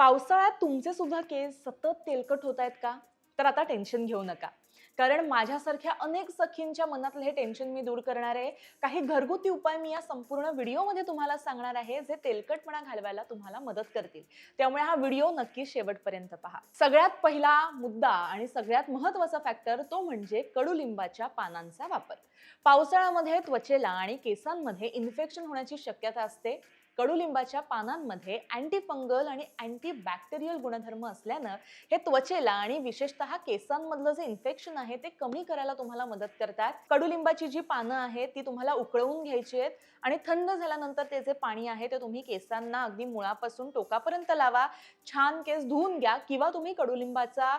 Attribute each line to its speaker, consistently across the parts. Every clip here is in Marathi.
Speaker 1: पावसाळ्यात तुमचे सुद्धा केस सतत तेलकट होत आहेत का? तर आता टेन्शन घेऊ नका. कारण माझ्यासारख्या अनेक सखींच्या मनातलं हे टेन्शन मी दूर करणार आहे. काही घरगुती उपाय मी या संपूर्ण व्हिडिओमध्ये तुम्हाला सांगणार आहे जे तेलकटपणा घालवायला तुम्हाला मदत करतील. त्यामुळे हा व्हिडिओ नक्की शेवटपर्यंत पहा. सगळ्यात पहिला मुद्दा आणि सगळ्यात महत्त्वाचा फॅक्टर तो म्हणजे कडुलिंबाच्या पानांचा वापर. पावसाळ्यामध्ये त्वचेला आणि केसांमध्ये इन्फेक्शन होण्याची शक्यता असते. कडुलिंबाच्या पानांमध्ये अँटीफंगल आणि अँटी बॅक्टेरियल गुणधर्म असल्यानं हे त्वचेला आणि विशेषतः केसांमधलं जे इन्फेक्शन आहे ते कमी करायला तुम्हाला मदत करतात. कडुलिंबाची जी पानं आहेत ती तुम्हाला उकळवून घ्यायची आहेत आणि थंड झाल्यानंतर ते जे पाणी आहे ते तुम्ही केसांना अगदी मुळापासून टोकापर्यंत लावा. छान केस धुवून घ्या किंवा तुम्ही कडुलिंबाचा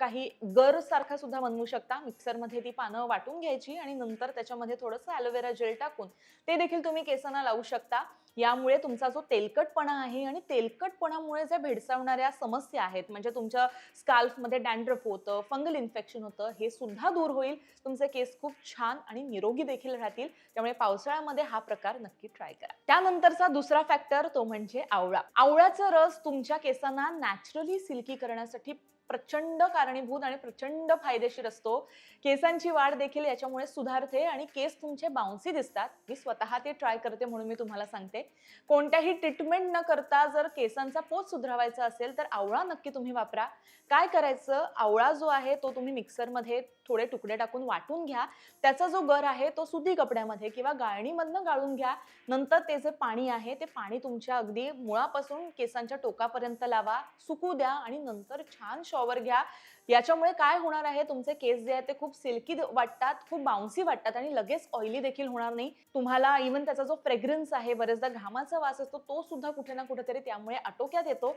Speaker 1: काही गर सारखा सुद्धा बनवू शकता. मिक्सरमध्ये ती पानं वाटून घ्यायची आणि नंतर त्याच्यामध्ये थोडंसं ॲलोवेरा जेल टाकून ते देखील तुम्ही केसांना लावू शकता. यामुळे तुमचा जो तेलकटपणा आहे आणि तेलकटपणामुळे ज्या भेडसावणाऱ्या समस्या आहेत म्हणजे तुमच्या स्काल्फमध्ये डॅन्ड्रफ होतं फंगल इन्फेक्शन होतं हे सुद्धा दूर होईल. तुमचे केस खूप छान आणि निरोगी देखील राहतील. त्यामुळे पावसाळ्यामध्ये हा प्रकार नक्की ट्राय करा. त्यानंतरचा दुसरा फॅक्टर तो म्हणजे आवळा. आवळ्याचा रस तुमच्या केसांना नॅचरली सिल्की करण्यासाठी प्रचंड कारणीभूत आणि प्रचंड फायदेशीर असतो. केसांची वाढ देखील याच्यामुळे सुधारते आणि केस तुमचे बाउन्सी दिसतात. मी स्वतः ते ट्राय करते म्हणून मी तुम्हाला सांगते. कोणत्याही ट्रीटमेंट न करता जर केसांचा पोत सुधारायचा असेल तर आवळा नक्की तुम्ही वापरा. काय करायचं? आवळा जो आहे तो तुम्ही मिक्सरमध्ये थोडे तुकडे टाकून वाटून घ्या. त्याचा जो गर आहे तो सुती कपड्यामध्ये किंवा गाळणीमधनं गाळून घ्या. नंतर ते जे पाणी आहे ते पाणी तुमच्या अगदी मुळापासून केसांच्या टोकापर्यंत लावा. सुकू द्या आणि नंतर छान शॉवर घ्या. याच्यामुळे काय होणार आहे? तुमचे केस जे आहेत ते खूप सिल्की वाटतात खूप बाउन्सी वाटतात आणि लगेच ऑइली देखील होणार नाही. तुम्हाला इव्हन त्याचा जो फ्रेग्रन्स आहे बरेचदा घामाचा वास असतो तो सुद्धा कुठे ना कुठेतरी त्यामुळे आटोक्यात येतो.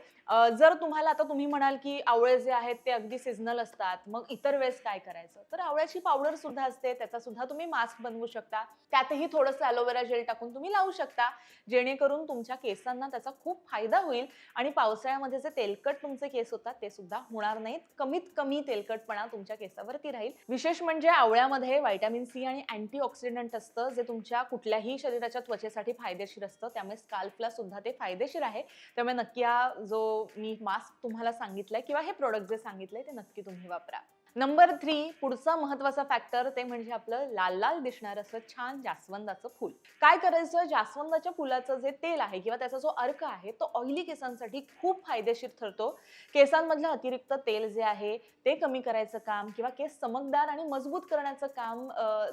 Speaker 1: जर तुम्हाला आता तुम्ही म्हणाल की आवळे जे आहेत ते अगदी सिजनल असतात मग इतर वेळेस काय करायचं? तर आवळ्याची पावडर सुद्धा असते त्याचा सुद्धा तुम्ही मास्क बनवू शकता. त्यातही थोडंसं ॲलोवेरा जेल टाकून तुम्ही लावू शकता. जेणेकरून तुमच्या केसांना त्याचा खूप फायदा होईल आणि पावसाळ्यामध्ये जे तेलकट तुमचे केस होतात ते सुद्धा होणार नाहीत. कमीत कमी तेलकटपणा तुमच्या केसावरती राहील. विशेष म्हणजे आवळ्यामध्ये व्हायटामिन सी आणि अँटी ऑक्सिडंट असतं जे तुमच्या कुठल्याही शरीराच्या त्वचेसाठी फायदेशीर असतं. त्यामुळे स्काल्फला सुद्धा ते फायदेशीर आहे. त्यामुळे नक्की हा जो मी मास्क तुम्हाला सांगितलाय किंवा हे प्रोडक्ट जे सांगितलंय ते नक्की तुम्ही वापरा. नंबर थ्री पुढचा महत्त्वाचा फॅक्टर ते म्हणजे आपलं लाल लाल दिसणार असं छान जास्वंदाचं फुल. काय करायचं? जास्वंदाच्या फुलाचं जे तेल आहे किंवा त्याचा जो अर्क आहे तो ऑइली केसांसाठी खूप फायदेशीर ठरतो. केसांमधलं अतिरिक्त तेल जे आहे ते कमी करायचं काम किंवा केस चमकदार आणि मजबूत करण्याचं काम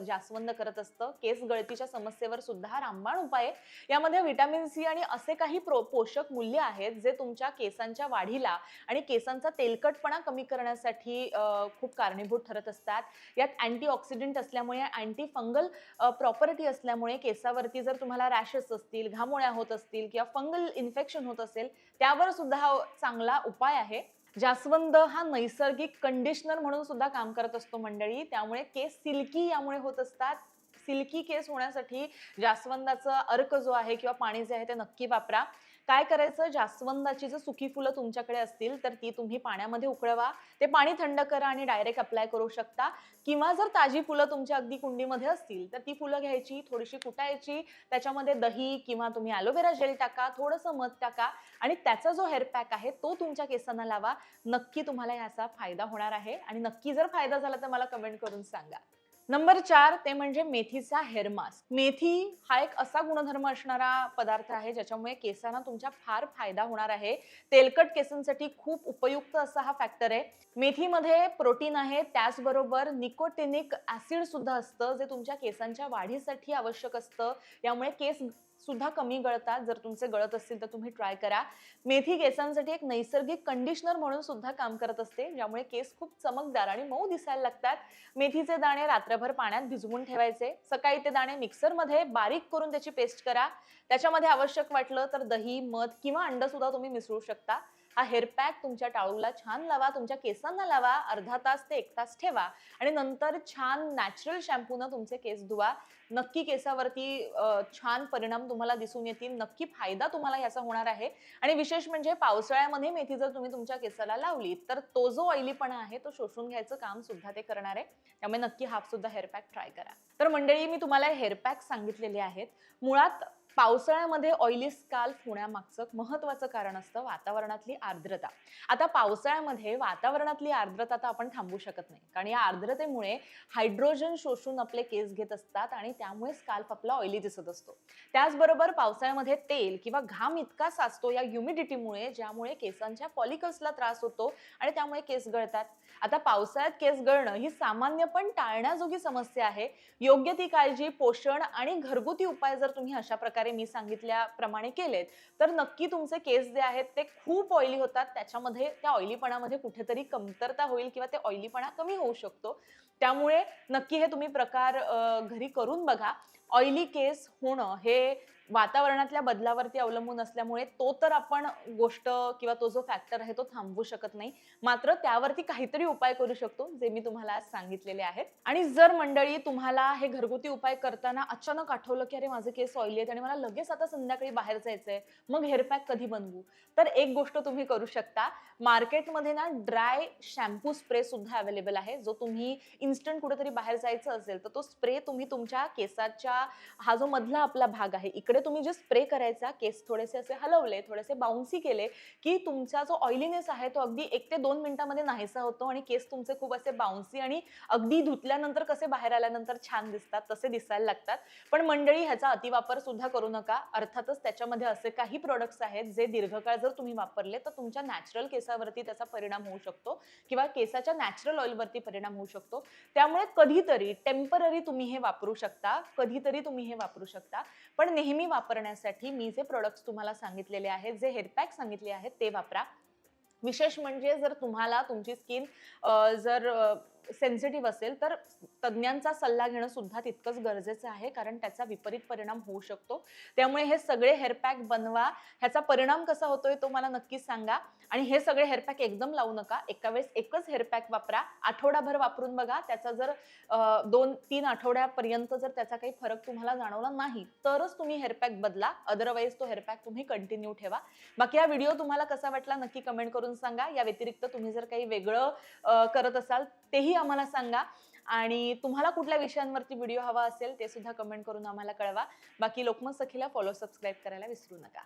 Speaker 1: जास्वंद करत असतं. केस गळतीच्या समस्येवर सुद्धा हा रामबाण उपाय यामध्ये व्हिटॅमिन सी आणि असे काही प्रो पोषक मूल्य आहेत जे तुमच्या केसांच्या वाढीला आणि केसांचा तेलकटपणा कमी करण्यासाठी खूप खूप कारणीभूत ठरत असतात. यात अँटीऑक्सिडंट असल्यामुळे अँटी फंगल प्रॉपर्टी असल्यामुळे केसावरती जर तुम्हाला रॅशेस असतील घामोळ्या होत असतील किंवा फंगल इन्फेक्शन होत असेल त्यावर सुद्धा हा चांगला उपाय आहे. जास्वंद हा नैसर्गिक कंडिशनर म्हणून सुद्धा काम करत असतो मंडळी. त्यामुळे केस सिल्की यामुळे होत असतात. सिल्की केस होण्यासाठी जास्वंदाचा अर्क जो आहे किंवा पाणी जे आहे ते नक्की वापरा. काय करायचं? जास्वंदाची जर सुकी फुलं तुमच्याकडे असतील तर ती तुम्ही पाण्यामध्ये उकळवा. ते पाणी थंड करा आणि डायरेक्ट अप्लाय करू शकता. किंवा जर ताजी फुलं तुमच्या अगदी कुंडीमध्ये असतील तर ती फुलं घ्यायची थोडीशी कुटायची. त्याच्यामध्ये दही किंवा तुम्ही ॲलोवेरा जेल टाका थोडंसं मध टाका. आणि त्याचा जो हेअर पॅक आहे तो तुमच्या केसांना लावा. नक्की तुम्हाला याचा फायदा होणार आहे. आणि नक्की जर फायदा झाला तर मला कमेंट करून सांगा. नंबर चार ते म्हणजे मेथीचा हेअर मास्क मेथी हा एक असा गुणधर्म असणारा पदार्थ आहे ज्याच्यामुळे केसांना तुमच्या फार फायदा होणार आहे. तेलकट केसांसाठी खूप उपयुक्त असा हा फॅक्टर आहे. मेथीमध्ये प्रोटीन आहे त्याचबरोबर निकोटिनिक ऍसिड सुद्धा असतं जे तुमच्या केसांच्या वाढीसाठी आवश्यक असतं. यामुळे केस सुद्धा कमी गळतात. जर तुमचे गळत असतील तर तुम्ही ट्राय करा. मेथी केसांसाठी एक नैसर्गिक कंडिशनर म्हणून सुद्धा काम करत असते ज्यामुळे केस खूप चमकदार आणि मऊ दिसायला लागतात. मेथीचे दाणे रात्रभर पाण्यात भिजवून ठेवायचे. सकाळी ते दाणे मिक्सरमध्ये बारीक करून त्याची पेस्ट करा. त्याच्यामध्ये आवश्यक वाटलं तर दही मध किंवा अंड सुद्धा तुम्ही मिसळू शकता. हा हेअर पॅक तुमच्या टाळूला छान लावा तुमच्या केसांना लावा अर्धा तास ते एक तास ठेवा आणि नंतर छान नॅचरल शॅम्पूनं तुमचे केस धुवा. नक्की केसावरती छान परिणाम तुम्हाला दिसून येतील. नक्की फायदा तुम्हाला ह्याचा होणार आहे. आणि विशेष म्हणजे पावसाळ्यामध्ये मेथी जर तुम्ही तुमच्या केसाला लावली तर तो जो ऑइलीपणा आहे तो शोषून घ्यायचं काम सुद्धा ते करणार आहे. त्यामुळे नक्की हा सुद्धा हेअर पॅक ट्राय करा. तर मंडळी मी तुम्हाला हेअर पॅक सांगितलेले आहेत. मुळात पावसाळ्यामध्ये ऑइली स्काल्फ होण्यामागचं महत्वाचं कारण असतं वातावरणातली आर्द्रता. आता पावसाळ्यामध्ये वातावरणातली आर्द्रता तर आपण थांबवू शकत नाही. कारण या आर्द्रतेमुळे हायड्रोजन शोषून आपले केस घेत असतात आणि त्यामुळे स्काल्फ आपला ऑइली दिसत असतो. त्याचबरोबर पावसाळ्यामध्ये तेल किंवा घाम इतका साचतो या ह्युमिडिटीमुळे ज्यामुळे केसांच्या फॉलिकल्सला त्रास होतो आणि त्यामुळे केस गळतात. आता पावसाळ्यात केस गळणं ही सामान्य पण टाळण्याजोगी समस्या आहे. योग्य ती काळजी पोषण आणि घरगुती उपाय जर तुम्ही अशा प्रकारे मी सांगितल्याप्रमाणे केलेत. तर नक्की तुमचे केस जे आहेत ते खूप ऑइली होतात. त्याच्यामध्ये त्या ऑइलीपणामध्ये कुठेतरी कमतरता होईल किंवा ते ऑइलीपणा कमी होऊ शकतो. त्यामुळे नक्की हे तुम्ही प्रकार घरी करून बघा. ऑइली केस होणं हे वातावरणातल्या बदलावरती अवलंबून असल्यामुळे तो तर आपण गोष्ट किंवा तो जो फॅक्टर आहे तो थांबवू शकत नाही. मात्र त्यावरती काहीतरी उपाय करू शकतो जे मी तुम्हाला आज सांगितलेले आहेत. आणि जर मंडळी तुम्हाला हे घरगुती उपाय करताना अचानक आठवलं की अरे माझे केस ऑइली आहेत आणि मला लगेच आता संध्याकाळी बाहेर जायचंय मग हेअरपॅक कधी बनवू? तर एक गोष्ट तुम्ही करू शकता. मार्केटमध्ये ना ड्राय शॅम्पू स्प्रे सुद्धा अवेलेबल आहे. जो तुम्ही इन्स्टंट कुठेतरी बाहेर जायचं असेल तर तो स्प्रे तुम्ही तुमच्या केसाच्या हा जो मधला आपला भाग आहे इकडे तुम्ही जे स्प्रे करायचा केस थोडेसे असे हलवले थोडेसे बाउन्सी केले की तुमचा जो ऑइलीनेस आहे तो अगदी एक ते दोन मिनिटामध्ये नाहीसा होतो आणि केस तुमचे खूप असे बाउन्सी आणि अगदी धुतल्यानंतर कसे बाहेर आल्यानंतर छान दिसतात तसे दिसायला लागतात. पण मंडळी ह्याचा अतिवापर सुद्धा करू नका. अर्थातच त्याच्यामध्ये असे काही प्रोडक्ट्स आहेत जे दीर्घकाळ जर तुम्ही वापरले तर तुमच्या नॅचरल केसावरती त्याचा परिणाम होऊ शकतो किंवा केसाच्या नॅचरल ऑइलवरती परिणाम होऊ शकतो. त्यामुळे कधीतरी टेंपररी तुम्ही हे वापरू शकता कधीतरी तुम्ही हे वापरू शकता. पण नेहमी वापरण्यासाठी मी जे प्रोडक्ट्स तुम्हाला सांगितलेले आहेत जे हेअरपॅक सांगितले आहेत ते वापरा. विशेष म्हणजे जर तुम्हाला तुमची स्किन जर सेन्सिटिव्ह असेल तर तज्ज्ञांचा सल्ला घेणं सुद्धा तितकंच गरजेचं आहे कारण त्याचा विपरीत परिणाम होऊ शकतो. त्यामुळे हे सगळे हेअरपॅक बनवा. ह्याचा परिणाम कसा होतोय तो मला नक्कीच सांगा. आणि हे सगळे हेअरपॅक एकदम लावू नका. एका वेळेस एकच हेअरपॅक वापरा. आठवडाभर वापरून बघा. त्याचा जर दोन तीन आठवड्यापर्यंत जर त्याचा काही फरक तुम्हाला जाणवला नाही तरच तुम्ही हेअरपॅक बदला. अदरवाईज तो हेअरपॅक तुम्ही कंटिन्यू ठेवा. बाकी हा व्हिडिओ तुम्हाला कसा वाटला नक्की कमेंट करून सांगा. या व्यतिरिक्त तुम्ही जर काही वेगळं करत असाल तेही आम्हाला सांगा. आणि तुम्हाला कुठल्या विषयांवरती व्हिडिओ हवा असेल ते सुद्धा कमेंट करून आम्हाला कळवा. बाकी लोकमत सखीला फॉलो सबस्क्राईब करायला विसरू नका.